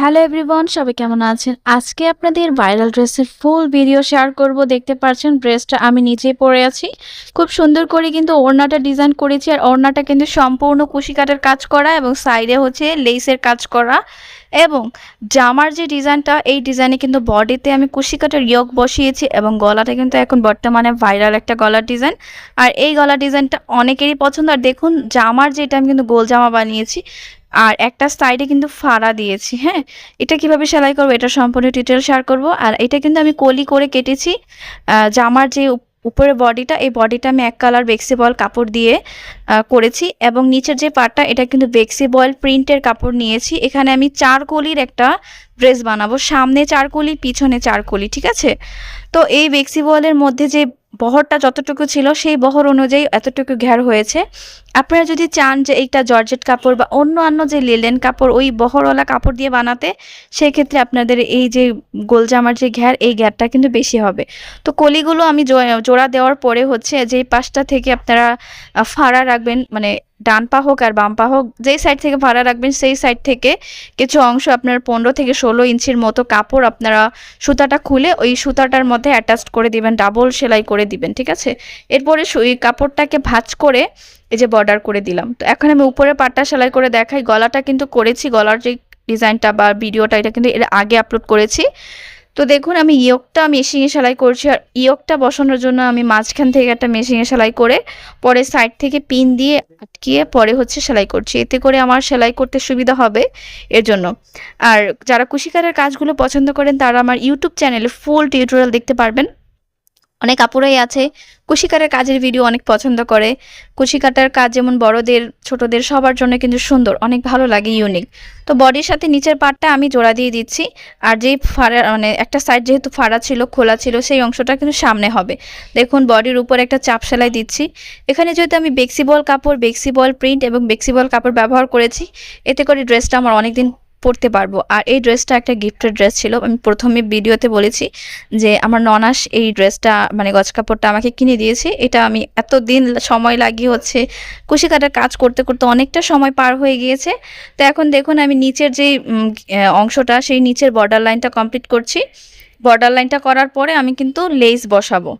Hello everyone, সবাই কেমন আছেন? আজকে আপনাদের ভাইরাল ড্রেসের ফুল ভিডিও শেয়ার করব। দেখতে পাচ্ছেন, ড্রেসটা আমি নিচেই পরে আছি। খুব সুন্দর করে কিন্তু ওড়নাটা ডিজাইন করেছি আর ওড়নাটা কিন্তু সম্পূর্ণ কুশি কাটার কাজ করা এবং সাইডে হচ্ছে লেসের কাজ করা। এবং জামার যে ডিজাইনটা এই ডিজাইনে কিন্তু বডিতে আমি কুশি কাটার ইয়ক বসিয়েছি এবং গলাটা কিন্তু এখন বর্তমানে ভাইরাল একটা গলার ডিজাইন আর এই গলার ডিজাইনটা অনেকেরই পছন্দ। আর দেখুন, জামার যেটা আমি কিন্তু গোল জামা বানিয়েছি আর একটা সাইডে কিন্তু ফাড়া দিয়েছি হ্যাঁ? এটা কীভাবে সেলাই করব, এটা সম্পূর্ণ ডিটেল শেয়ার করব। আর এটা কিন্তু আমি কলি করে কেটেছি জামার যে উপ- উপরের বডিটা, এই বডিটা আমি এক কালার বেক্সি বেক্সিবল কাপড় দিয়ে করেছি এবং নিচের যে পার্টটা এটা কিন্তু বেক্সি বেক্সিবল প্রিন্টের কাপড় নিয়েছি। এখানে আমি চার কলির একটা ড্রেস বানাবো, সামনে চার কলি, পিছনে চার কলি, ঠিক আছে? তো এই বেক্সিবলের মধ্যে যে বহরটা যতটুকু ছিল, সেই বহর অনুযায়ী এতটুকু ঘের হয়েছে। আপনারা যদি চান যে এইটা জর্জেট কাপড় বা অন্য অন্য যে লিলেন কাপড়, ওই বহরওয়ালা কাপড় দিয়ে বানাতে সেই ক্ষেত্রে আপনাদের এই যে গোলজামার যে ঘের, এই ঘেরটা কিন্তু বেশি হবে। তো কলিগুলো আমি জোড়া দেওয়ার পরে হচ্ছে যেই পাশটা থেকে আপনারা ফাড়া রাখবেন মানে ডান পা হোক আর বাম পা হোক, যেই সাইড থেকে ভাড়া রাখবেন সেই সাইড থেকে কিছু অংশ আপনার পনেরো থেকে ষোলো ইঞ্চির মতো কাপড় আপনারা সুতাটা খুলে ওই সুতাটার মধ্যে অ্যাটাচ করে দিবেন ডাবল সেলাই করে দিবেন, ঠিক আছে? এরপরে এই কাপড়টাকে ভাঁজ করে এই যে বর্ডার করে দিলাম। তো এখন আমি উপরে পাটটা সেলাই করে দেখাই, গলাটা কিন্তু করেছি, গলার যে ডিজাইনটা বা ভিডিওটা এটা কিন্তু এর আগে আপলোড করেছি। তো দেখুন, আমি ইয়কটা মেশিনে সেলাই করছি আর ইয়কটা বসানোর জন্য আমি মাঝখান থেকে একটা মেশিনে সেলাই করে পরে সাইড থেকে পিন দিয়ে আটকিয়ে পরে হচ্ছে সেলাই করছি। এতে করে আমার সেলাই করতে সুবিধা হবে এর জন্য। আর যারা কুশিকারের কাজগুলো পছন্দ করেন, তারা আমার ইউটিউব চ্যানেলে ফুল টিউটোরিয়াল দেখতে পারবেন। অনেক আপুরাই আছে। কুশিকারের কাজের ভিডিও অনেক পছন্দ করে। কুশি কাটার কাজ যেমন বড়দের, ছোটদের সবার জন্য কিন্তু সুন্দর, অনেক ভালো লাগে ইউনিক তো বডির সাথে নিচের পার্টটা আমি জোড়া দিয়ে দিচ্ছি। আর যেই ফাড়া মানে একটা সাইড যেহেতু ফাড়া ছিল, খোলা ছিল, সেই অংশটা কিন্তু সামনে হবে। দেখুন বডির উপর একটা চাপ সেলাই দিচ্ছি। এখানে যেহেতু আমি বেক্সিবল কাপড়, বেক্সিবল প্রিন্ট এবং বেক্সিবল কাপড় ব্যবহার করেছি, এতে করে ড্রেসটা আমার অনেকদিন পরতে পারব। আর এই ড্রেসটা একটা গিফটের ড্রেস ছিল। আমি প্রথমে ভিডিওতে বলেছি যে আমার ননাস এই ড্রেসটা মানে গজ কাপড়টা আমাকে কিনে দিয়েছে। এটা আমি এত দিন সময় লাগিয়ে হচ্ছে কুশি কাটার কাজ করতে করতে অনেকটা সময় পার হয়ে গিয়েছে। তো এখন দেখুন, আমি নিচের যে অংশটা, সেই নিচের বর্ডার লাইনটা কমপ্লিট করছি। বর্ডার লাইনটা করার পরে আমি কিন্তু লেস বসাবো।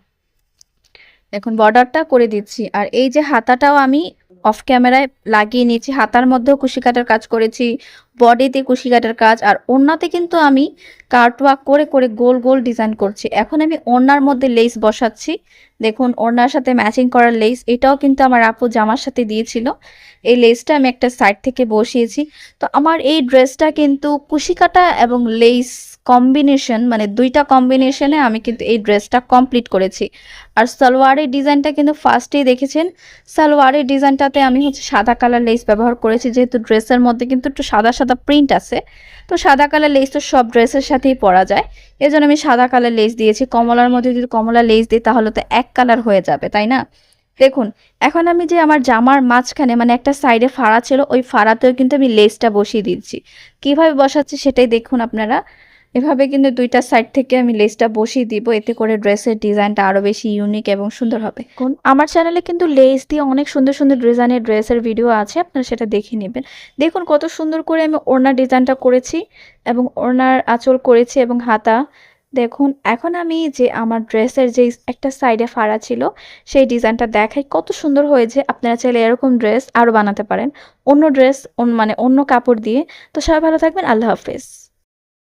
দেখুন বর্ডারটা করে দিচ্ছি। আর এই যে হাতাটাও আমি অফ ক্যামেরায় লাগিয়ে নিয়েছি। হাতার মধ্যেও কুশি কাটার কাজ করেছি, বডিতে কুশি কাটার কাজ, আর ওড়নাতে কিন্তু আমি কার্টওয়ার্ক করে করে গোল গোল ডিজাইন করছি। এখন আমি ওড়নার মধ্যে লেস বসাচ্ছি। দেখুন, ওড়নার সাথে ম্যাচিং করার লেস, এটাও কিন্তু আমার আপু জামার সাথে দিয়েছিল। এই লেসটা আমি একটা সাইড থেকে বসিয়েছি। তো আমার এই ড্রেসটা কিন্তু কুশি কাটা এবং লেস কম্বিনেশন মানে দুইটা কম্বিনেশনে আমি কিন্তু এই ড্রেসটা কমপ্লিট করেছি। আর সালোয়ারের ডিজাইনটা কিন্তু ফার্স্টেই দেখেছেন? সালোয়ারের ডিজাইনটাতে আমি হচ্ছে সাদা কালার লেস ব্যবহার করেছি, যেহেতু ড্রেসের মধ্যে কিন্তু একটু সাদা সাদা প্রিন্ট আছে। তো সাদা কালার লেস তো সব ড্রেসের সাথেই পরা যায়। এই আমি সাদা কালার লেস দিয়েছি। কমলার মধ্যে যদি কমলা লেস দিই, তাহলে তো এক কালার হয়ে যাবে, তাই না? দেখুন, এখন আমি যে আমার জামার মাঝখানে মানে একটা সাইডে ফাড়া ছিল, ওই ফাড়াতেও কিন্তু আমি লেসটা বসিয়ে দিচ্ছি কীভাবে বসাচ্ছি সেটাই দেখুন আপনারা। এভাবে কিন্তু দুইটা সাইড থেকে আমি লেসটা বসিয়ে দিব। এতে করে ড্রেসের ডিজাইনটা আরও বেশি ইউনিক এবং সুন্দর হবে। আমার চ্যানেলে কিন্তু লেস দিয়ে অনেক সুন্দর সুন্দর ডিজাইনের ড্রেসের ভিডিও আছে, আপনারা সেটা দেখে নেবেন। দেখুন কত সুন্দর করে আমি ওড়নার ডিজাইনটা করেছি এবং ওড়নার আঁচল করেছি এবং হাতা। দেখুন, এখন আমি যে আমার ড্রেসের যে একটা সাইডে ফাড়া ছিল, সেই ডিজাইনটা দেখাই কত সুন্দর হয়েছে। আপনারা চাইলে এরকম ড্রেস আরও বানাতে পারেন। অন্য ড্রেস মানে অন্য কাপড় দিয়ে। তো সবাই ভালো থাকবেন, আল্লাহ হাফেজ।